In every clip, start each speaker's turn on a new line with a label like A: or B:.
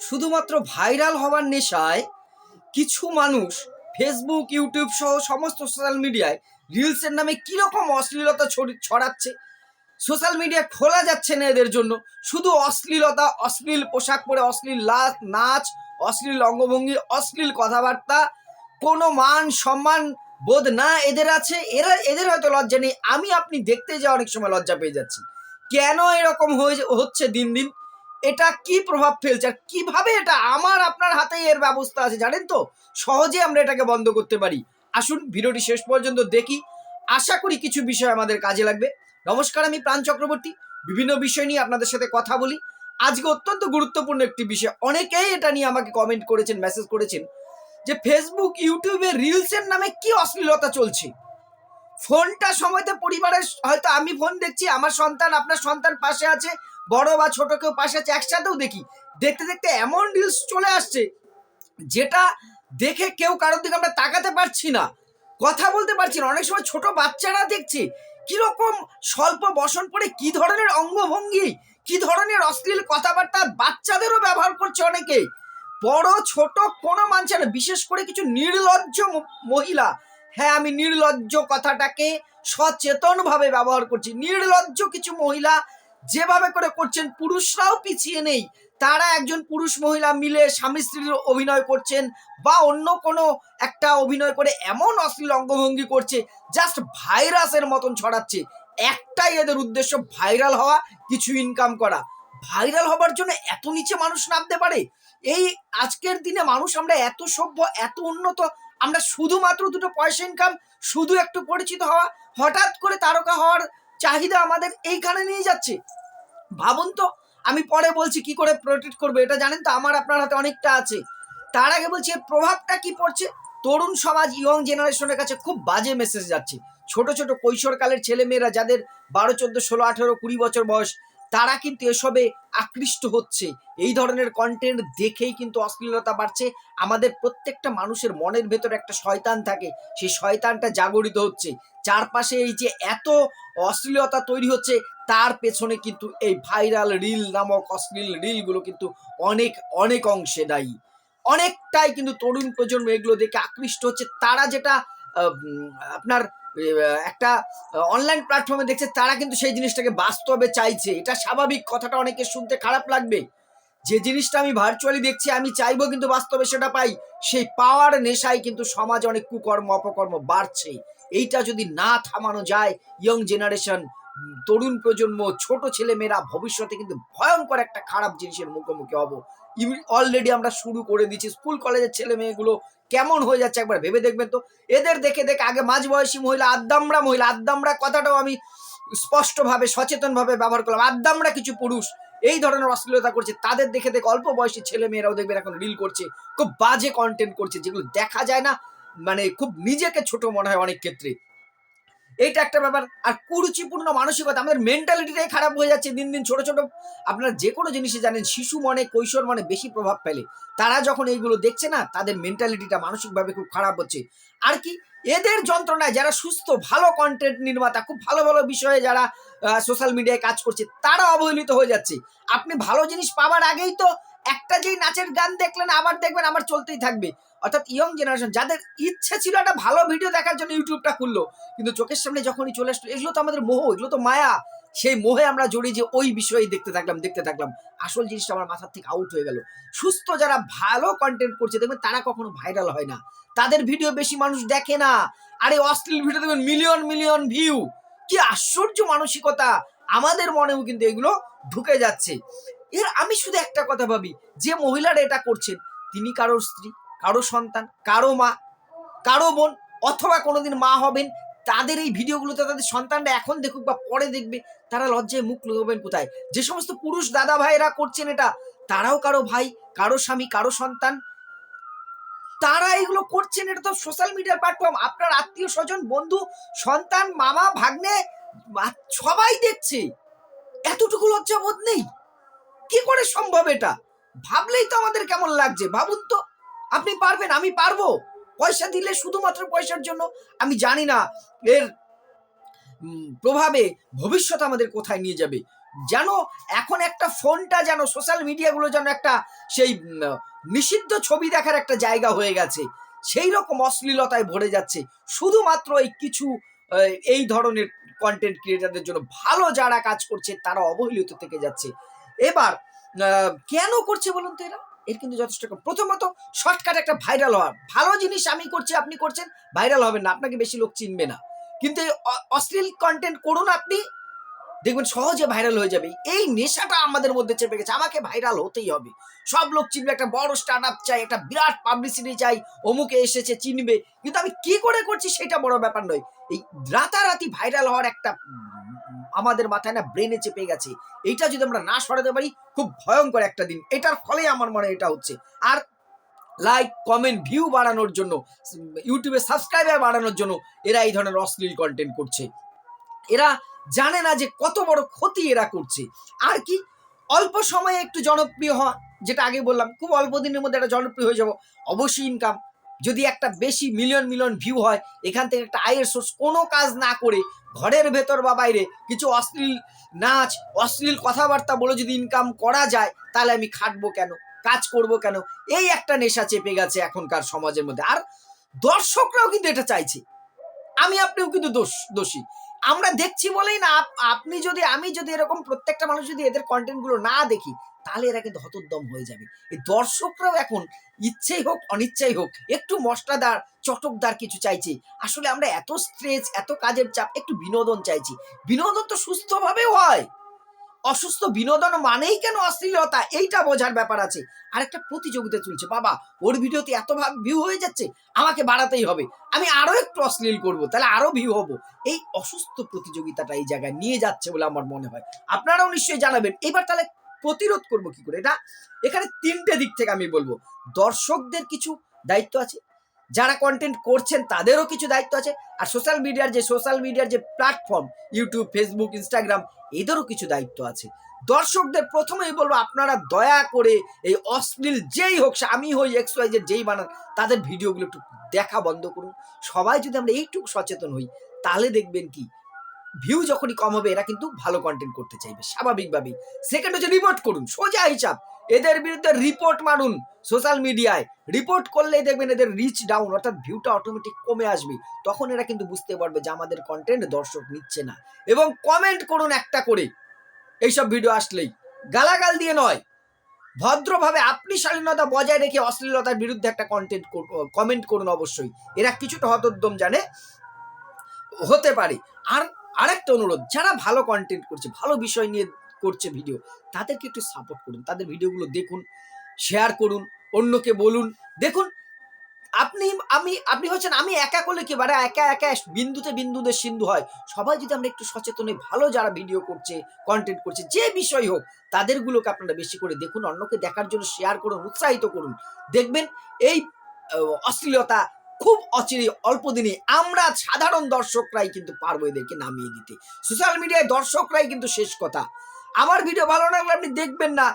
A: শুধুমাত্র ভাইরাল হওয়ার নেশায় কিছু মানুষ ফেসবুক ইউটিউব সহ সমস্ত সোশ্যাল মিডিয়ায় রিলসের নামে কীরকম অশ্লীলতা ছড়ি- ছড়াচ্ছে? সোশ্যাল মিডিয়া খোলা যাচ্ছে না এদের জন্য। শুধু অশ্লীলতা, অশ্লীল পোশাক পরে অশ্লীল নাচ, অশ্লীল অঙ্গভঙ্গি, অশ্লীল কথাবার্তা, কোনো মান সম্মান বোধ না এদের আছে। এরা এদের হয়তো লজ্জা নেই। আমি আপনি দেখতে যা অনেক সময় লজ্জা পেয়ে যাচ্ছি। কেন এরকম হয়ে হচ্ছে দিন দিন? এটা কি প্রভাব ফেলছে? আর কীভাবে এটা আমার, আপনার হাতেই এর ব্যবস্থা আছে, জানেন তো? সহজে আমরা এটাকে বন্ধ করতে পারি। আসুন, ভিডিওটি শেষ পর্যন্ত দেখি। আশা করি কিছু বিষয় আমাদের কাজে লাগবে। নমস্কার, আমি প্রাণ চক্রবর্তী। বিভিন্ন বিষয় নিয়ে আপনাদের সাথে কথা বলি। আজকে অত্যন্ত গুরুত্বপূর্ণ একটি বিষয়। অনেকেই এটা নিয়ে আমাকে কমেন্ট করেছেন মেসেজ করেছেন যে ফেসবুক ইউটিউবে রিলসের নামে কি অশ্লীলতা চলছে? ফোনটা সময়তে পরিবারের, হয়তো আমি ফোন দেখছি, আমার সন্তান আপনার সন্তান পাশে আছে বড় বা ছোট কেউ পাশে আছে, একসাথেও দেখি। দেখতে দেখতে এমন রিলস চলে আসছে, যেটা দেখে কেউ কারোর দিকে আমরা তাকাতে পারছি না, কথা বলতে পারছি না। অনেক সময় ছোট বাচ্চারা দেখছে, কীরকম স্বল্প বসন পরে কি ধরনের অঙ্গভঙ্গি, কি ধরনের অশ্লীল কথাবার্তা বাচ্চাদেরও ব্যবহার করছে অনেকে বড়, ছোট কোনো মানছে না, বিশেষ করে কিছু নির্লজ্জ মহিলা। হ্যাঁ আমি নির্লজ্জ কথাটাকে সচেতনভাবে ব্যবহার করছি। নির্লজ্জ কিছু মহিলা যেভাবে করে করছেন, পুরুষরাও পিছিয়ে নেই। তারা একজন পুরুষ মহিলা মিলে স্বামী স্ত্রীর অভিনয় করছেন বা অন্য কোনো একটা অভিনয় করে এমন অশ্লীল অঙ্গভঙ্গি করছে জাস্ট ভাইরাসের মতন ছড়াচ্ছে। একটাই এদের উদ্দেশ্য ভাইরাল হওয়া, কিছু ইনকাম করা। ভাইরাল হবার জন্য এত নিচে মানুষ নামতে পারে? এই আজকের দিনে মানুষ আমরা এত সভ্য, এত উন্নত, আমরা শুধুমাত্র দুটো পয়সা ইনকাম শুধু একটু পরিচিত হওয়া, হঠাৎ করে তারকা হওয়ার চাহিদা আমাদের এইখানে নিয়ে যাচ্ছে। ভাবুন তো, আমি পরে বলছি কি করে প্রোটেক্ট করবে, এটা জানেন তো, আমার আপনার হাতে অনেকটা আছে। তার আগে বলছি, এর প্রভাবটা কি পড়ছে? তরুণ সমাজ ইয়ং জেনারেশনের কাছে খুব বাজে মেসেজ যাচ্ছে। ছোট ছোট কৈশোরকালের ছেলেমেয়েরা, যাদের বারো, চোদ্দ, ষোলো, আঠেরো, কুড়ি বছর বয়স তারা কিন্তু এসবে আকৃষ্ট হচ্ছে। এই ধরনের কন্টেন্ট দেখেই কিন্তু অশ্লীলতা বাড়ছে। আমাদের প্রত্যেকটা মানুষের মনের ভেতরে একটা শয়তান থাকে। সেই শয়তানটা জাগরিত হচ্ছে। চারপাশে এই যে এত অশ্লীলতা তৈরি হচ্ছে, তার পেছনে কিন্তু এই ভাইরাল রিল নামক অশ্লীল রিলগুলো কিন্তু অনেক অনেক অংশে দায়ী। অনেকটাই কিন্তু তরুণ প্রজন্ম এগুলো দেখে আকৃষ্ট হচ্ছে। তারা যেটা আপনার একটা অনলাইন প্ল্যাটফর্মে দেখছে তারা কিন্তু সেই জিনিসটাকে বাস্তবে চাইছে। এটা স্বাভাবিক, কথাটা অনেকে শুনতে খারাপ লাগবে। যে জিনিসটা আমি ভার্চুয়ালি দেখছি, আমি চাইব কিন্তু বাস্তবে সেটা পাই। সেই পাওয়ার নেশায় কিন্তু সমাজ অনেক কুকর্ম, অপকর্ম বাড়ছে। এইটা যদি না থামানো যায় ইয়ং জেনারেশন তরুণ প্রজন্ম, ছোট ছেলে মেয়েরা ভবিষ্যতে কিন্তু ভয়ঙ্কর একটা খারাপ জিনিসের মুখোমুখি হব। অলরেডি আমরা শুরু করে দিচ্ছি স্কুল, কলেজের ছেলে মেয়েগুলো কেমন হয়ে যাচ্ছে একবার ভেবে দেখবেন তো? এদের দেখে দেখে আগে মাঝবয়সী মহিলা, আদ্দামরা মহিলা, আদ্দামরা কথাটাও আমি স্পষ্টভাবে, সচেতনভাবে ব্যবহার করলাম। আদ্দামরা কিছু পুরুষ এই ধরনের অশ্লীলতা করছে, তাদের দেখে দেখে অল্প বয়সী ছেলে মেয়েরাও দেখবেন এখন রিল করছে, খুব বাজে কন্টেন্ট করছে, যেগুলো দেখা যায় না। মানে খুব নিজেকে ছোট মনে হয় অনেক ক্ষেত্রে। এইটা একটা ব্যাপার। আর কুরুচিপূর্ণ মানসিকতা, আমাদের মেন্টালিটিটাই খারাপ হয়ে যাচ্ছে দিন দিন ছোট ছোট। আপনারা যে কোনো জিনিসে জানেন, শিশু মনে, কৈশোর মনে বেশি প্রভাব ফেলে। তারা যখন এইগুলো দেখছে না, তাদের মেন্টালিটিটা মানসিকভাবে খুব খারাপ হচ্ছে। আর কি, এদের যন্ত্রণায় যারা সুস্থ, ভালো কন্টেন্ট নির্মাতা, খুব ভালো ভালো বিষয়ে যারা সোশ্যাল মিডিয়ায় কাজ করছে, তারা অবহেলিত হয়ে যাচ্ছে। আপনি ভালো জিনিস পাওয়ার আগেই তো একটা যেই নাচের গান দেখলেন, আবার দেখবেন আবার চলতেই থাকবে। অর্থাৎ ইয়ং জেনারেশন যাদের ইচ্ছে ছিল একটা ভালো ভিডিও দেখার জন্য ইউটিউবটা খুললো, কিন্তু চোখের সামনে যখনই চলে আসলো, এগুলো তো আমাদের মোহ, এগুলো তো মায়া। সেই মোহে আমরা জড়িয়ে যে ওই বিষয়ে দেখতে থাকলাম দেখতে থাকলাম। আসল জিনিসটা আমার মাথার থেকে আউট হয়ে গেল। সুস্থ যারা ভালো কন্টেন্ট করছে, দেখবেন তারা কখনো ভাইরাল হয় না। তাদের ভিডিও বেশি মানুষ দেখে না। আরে, অশ্লীল ভিডিও দেখবেন মিলিয়ন মিলিয়ন ভিউ কি আশ্চর্য মানসিকতা। আমাদের মনেও কিন্তু এগুলো ঢুকে যাচ্ছে। এর, আমি শুধু একটা কথা ভাবি, যে মহিলারা এটা করছেন, তিনি কারোর স্ত্রী? কারও সন্তান, কারও মা, কারও বোন অথবা কোনোদিন মা হবেন, তাদের এই ভিডিওগুলোতে তাদের সন্তানরা এখন দেখুক বা পরে দেখবে, তারা লজ্জায় মুখ লুকাবেন কোথায়? যে সমস্ত পুরুষ দাদা ভাইরা করছেন এটা, তারাও কারও ভাই, কারও স্বামী, কারও সন্তান, তারা এগুলো করছেন, এটা তো সোশ্যাল মিডিয়ার প্ল্যাটফর্ম আপনার আত্মীয় স্বজন, বন্ধু, সন্তান, মামা, ভাগ্নে সবাই দেখছে। এতটুকু লজ্জা বোধ নেই? কি করে সম্ভব এটা? ভাবলেই তো আমাদের কেমন লাগছে, ভাবুন তো। আপনি পারবেন, আমি পারব। পয়সা দিলে শুধুমাত্র পয়সার জন্য, আমি জানি না এর প্রভাবে ভবিষ্যৎ আমাদের কোথায় নিয়ে যাবে। যেন এখন একটা ফোনটা যেন সোশ্যাল মিডিয়াগুলো যেন একটা সেই নিষিদ্ধ ছবি দেখার একটা জায়গা হয়ে গেছে। সেই রকম অশ্লীলতায় ভরে যাচ্ছে। শুধুমাত্র এই কিছু এই ধরনের কন্টেন্ট ক্রিয়েটারদের জন্য ভালো যারা কাজ করছে, তারা অবহেলিত থেকে যাচ্ছে। এবার কেন করছে বলুন তো এরা? এর কিন্তু যথেষ্ট প্রথমত শর্টকাট একটা ভাইরাল হওয়ার ভালো জিনিস আমি করছি, আপনি করছেন ভাইরাল হবেন না, আপনাকে বেশি লোক চিনবে না। কিন্তু এই অশ্লীল কন্টেন্ট করুন আপনি, দেখবেন সহজে ভাইরাল হয়ে যাবে। এই নেশাটা আমাদের মধ্যে চেপে গেছে। আমাকে ভাইরাল হতেই হবে। সব লোক চিনবে, একটা বড় স্টার্ট আপ চাই, একটা বিরাট পাবলিসিটি চাই, অমুকে এসেছে, চিনবে। কিন্তু আমি কি করে করছি, সেটা বড় ব্যাপার নয়। এই রাতারাতি ভাইরাল হওয়ার একটা আমাদের মাথায় না ব্রেনে চেপে গেছে। এইটা যদি আমরা না সরাতে পারি, খুব ভয়ঙ্কর একটা দিন। এটার ফলে আমার মনে এটা হচ্ছে। আর লাইক কমেন্ট ভিউ বাড়ানোর জন্য, ইউটিউবে সাবস্ক্রাইবার বাড়ানোর জন্য এরা এই ধরনের অশ্লীল কন্টেন্ট করছে। এরা জানে না যে কত বড় ক্ষতি এরা করছে। আর কি, অল্প সময়ে একটু জনপ্রিয় হওয়া, যেটা আগে বললাম, খুব অল্প দিনের মধ্যে একটা জনপ্রিয় হয়ে যাব। অবশ্যই ইনকাম যদি একটা বেশি মিলিয়ন মিলিয়ন ভিউ হয়, এখান থেকে একটা আয়ের সোর্স কোনো কাজ না করে ঘরের ভেতর বা বাইরে কিছু অশ্লীল নাচ, অশ্লীল কথাবার্তা বলে যদি ইনকাম করা যায়, তাহলে আমি খাটবো কেন? কাজ করব কেন? এই একটা নেশা চেপে গেছে এখনকার সমাজের মধ্যে। আর দর্শকরাও কিন্তু এটা চাইছে। আমি আপনিও কিন্তু দোষ, দোষী। আমরা দেখছি বলেই না আপনি যদি, আমি যদি এরকম প্রত্যেকটা মানুষ যদি এদের কন্টেন্টগুলো না দেখি তাহলে এরা কিন্তু হতোদ্দম হয়ে যাবে। এই দর্শকরাও এখন ইচ্ছেই হোক, অনিচ্ছাই হোক, একটু মশলাদার, চটকদার কিছু চাইছে। আসলে আমরা এত স্ট্রেস এত কাজের চাপ, একটু বিনোদন চাইছি। বিনোদন তো সুস্থভাবেও হয়। অসুস্থ বিনোদন মানেই কেন অশ্লীলতা? এইটা বোঝার ব্যাপার আছে। আর একটা প্রতিযোগিতা চলছে। বাবা, ওর ভিডিওতে এত ভিউ হয়ে যাচ্ছে, আমাকে বাড়াতেই হবে। আমি আরও একটু অশ্লীল করব, তাহলে আরও ভিউ হব। এই অসুস্থ প্রতিযোগিতাটা এই জায়গায় নিয়ে যাচ্ছে বলে আমার মনে হয়। আপনারাও নিশ্চয়ই জানাবেন। এবার তাহলে প্রতিরোধ করব কি করে? এটা এখানে তিনটে দিক থেকে আমি বলব। দর্শকদের কিছু দায়িত্ব আছে, যারা কন্টেন্ট করছেন তাদেরও কিছু দায়িত্ব আছে, আর সোশ্যাল মিডিয়ার যে সোশ্যাল মিডিয়ার যে প্ল্যাটফর্ম ইউটিউব ফেসবুক ইনস্টাগ্রাম এদেরও কিছু দায়িত্ব আছে। দর্শকদের প্রথমেই বলব, আপনারা দয়া করে এই অশ্লীল যেই হোক আমি হই এক্স ওয়াই যেই বানান, তাদের ভিডিওগুলো একটু দেখা বন্ধ করুন। সবাই যদি আমরা এইটুকু সচেতন হই, তাহলে দেখবেন কি ভিউ যখনই কম হবে, এরা কিন্তু ভালো কন্টেন্ট করতে চাইবে, স্বাভাবিকভাবেই। সেকেন্ড হচ্ছে রিপোর্ট করুন, সোজা হিসাব। এদের বিরুদ্ধে রিপোর্ট মারুন সোশ্যাল মিডিয়ায় রিপোর্ট করলেই দেখবেন এদের রিচ ডাউন অর্থাৎ ভিউটা অটোমেটিক কমে আসবে। তখন এরা কিন্তু বুঝতে পারবে যে আমাদের কন্টেন্ট দর্শক নিচ্ছে না। এবং কমেন্ট করুন একটা করে। এইসব ভিডিও আসলেই। গালাগাল দিয়ে নয়। ভদ্রভাবে আপনি শালীনতা বজায় রেখে অশ্লীলতার বিরুদ্ধে একটা কন্টেন্ট কমেন্ট করুন অবশ্যই। এরা কিছুটা হতোদ্যম জানে। হতে পারে। আর আরেকটা অনুরোধ, যারা ভালো কন্টেন্ট করছে, ভালো বিষয় নিয়ে করছে ভিডিও তাদেরকে একটু সাপোর্ট করুন, তাদের ভিডিওগুলো দেখুন শেয়ার করুন, অন্যকে বলুন। দেখুন, আপনি, আমি, আপনি হচ্ছেন, আমি একা করলে কি বারে একা একা বিন্দুতে বিন্দুতে সিন্ধু হয়। সবাই যদি আমরা একটু সচেতন ভালো যারা ভিডিও করছে কন্টেন্ট করছে, যে বিষয় হোক তাদেরগুলোকে আপনারা বেশি করে দেখুন, অন্যকে দেখার জন্য শেয়ার করুন, উৎসাহিত করুন। দেখবেন, এই অশ্লীলতা খুব অচিরে অল্প দিনে আমরা সাধারণ দর্শকরাই কিন্তু পারব এদেরকে নামিয়ে দিতে। সোশ্যাল মিডিয়ায় দর্শকরাই কিন্তু শেষ কথা। আমার ভিডিও ভালো লাগলে আপনি দেখবেন না,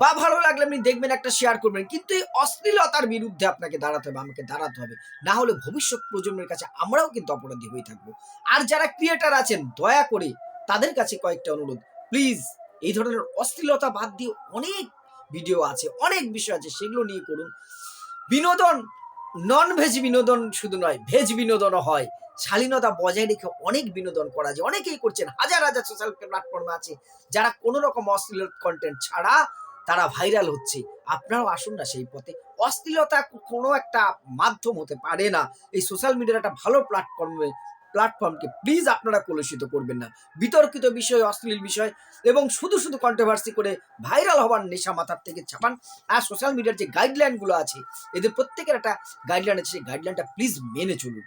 A: বা ভালো লাগলে আপনি দেখবেন একটা শেয়ার করবেন, কিন্তু এই অশ্লীলতার বিরুদ্ধে আপনাকে দাঁড়াতে হবে, আমাকে দাঁড়াতে হবে। না হলে ভবিষ্যৎ প্রজন্মের কাছে আমরাও কিন্তু অপরাধী হয়ে থাকব। আর যারা ক্রিয়েটার আছেন, দয়া করে তাদের কাছে কয়েকটা অনুরোধ। প্লিজ এই ধরনের অশ্লীলতা বাদ দিয়ে অনেক ভিডিও আছে, অনেক বিষয় আছে, সেগুলো নিয়ে করুন। বিনোদন নন ভেজ বিনোদন শুধু নয় ভেজ বিনোদনও হয়। শালীনতা বজায় রেখে অনেক বিনোদন করা যায়। অনেকেই করছেন, হাজার হাজার সোশ্যাল প্ল্যাটফর্মে আছে, যারা কোনো রকম অশ্লীল কন্টেন্ট ছাড়া তারা ভাইরাল হচ্ছে। আপনারাও আসুন না সেই পথে। অশ্লীলতা কোনো একটা মাধ্যম হতে পারে না। এই সোশ্যাল মিডিয়ার একটা ভালো প্ল্যাটফর্মে প্ল্যাটফর্মকে প্লিজ আপনারা কলুষিত করবেন না। বিতর্কিত বিষয়, অশ্লীল বিষয় এবং শুধু শুধু কন্ট্রোভার্সি করে ভাইরাল হওয়ার নেশা মাথার থেকে ছাপান। আর সোশ্যাল মিডিয়ার যে গাইডলাইনগুলো আছে, এদের প্রত্যেকের একটা গাইডলাইন আছে, সেই গাইডলাইনটা প্লিজ মেনে চলুন।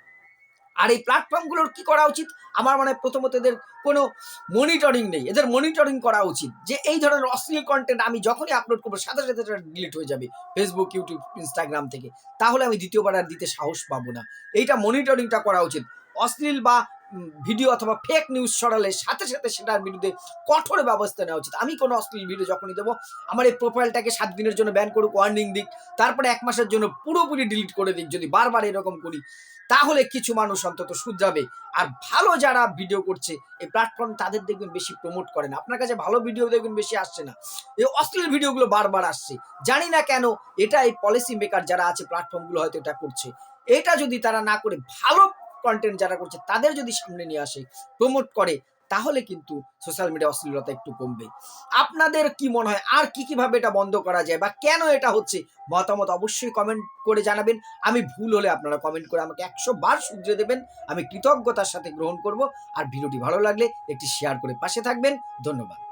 A: আর এই প্ল্যাটফর্মগুলোর কি করা উচিত? আমার মনে হয় প্রথমত এদের কোনো মনিটরিং নেই। এদের মনিটরিং করা উচিত যে এই ধরনের অশ্লীল কন্টেন্ট আমি যখনই আপলোড করব, সাথে সাথে সেটা ডিলিট হয়ে যাবে ফেসবুক ইউটিউব ইনস্টাগ্রাম থেকে। তাহলে আমি দ্বিতীয়বার আর দিতে সাহস পাবো না। এইটা মনিটরিংটা করা উচিত। অশ্লীল বা ভিডিও অথবা ফেক নিউজ ছড়ালে সাথে সাথে সেটার বিরুদ্ধে কঠোর ব্যবস্থা নেওয়া উচিত। আমি কোনো অশ্লীল ভিডিও যখনই দেবো, আমার এই প্রোফাইলটাকে সাত দিনের জন্য ব্যান করুক ওয়ার্নিং দিক, তারপরে এক মাসের জন্য পুরোপুরি ডিলিট করে দিক যদি বারবার এরকম করি, তাহলে কিছু মানুষ অন্তত শুধরাবে। আর ভালো যারা ভিডিও করছে, এই প্ল্যাটফর্ম তাদের দেখবেন বেশি প্রমোট করে না। আপনার কাছে ভালো ভিডিও দেখবেন বেশি আসছে না। এই অশ্লীল ভিডিওগুলো বারবার আসছে। জানি না কেন এটা এই পলিসি মেকার যারা আছে প্ল্যাটফর্মগুলো হয়তো এটা করছে। এটা যদি তারা না করে, ভালো কন্টেন্ট যারা করছে, তাদের যদি সামনে নিয়ে আসে প্রমোট করে, তাহলে কিন্তু সোশ্যাল মিডিয়া অশ্লীলতা একটু কমবে। আপনাদের কি মনে হয়, আর কি কীভাবে এটা বন্ধ করা যায় বা কেন এটা হচ্ছে? মতামত অবশ্যই কমেন্ট করে জানাবেন। আমি ভুল হলে আপনারা কমেন্ট করে আমাকে একশো বার শুধরে দেবেন। আমি কৃতজ্ঞতার সাথে গ্রহণ করব। আর ভিডিওটি ভালো লাগলে একটি শেয়ার করে পাশে থাকবেন। ধন্যবাদ।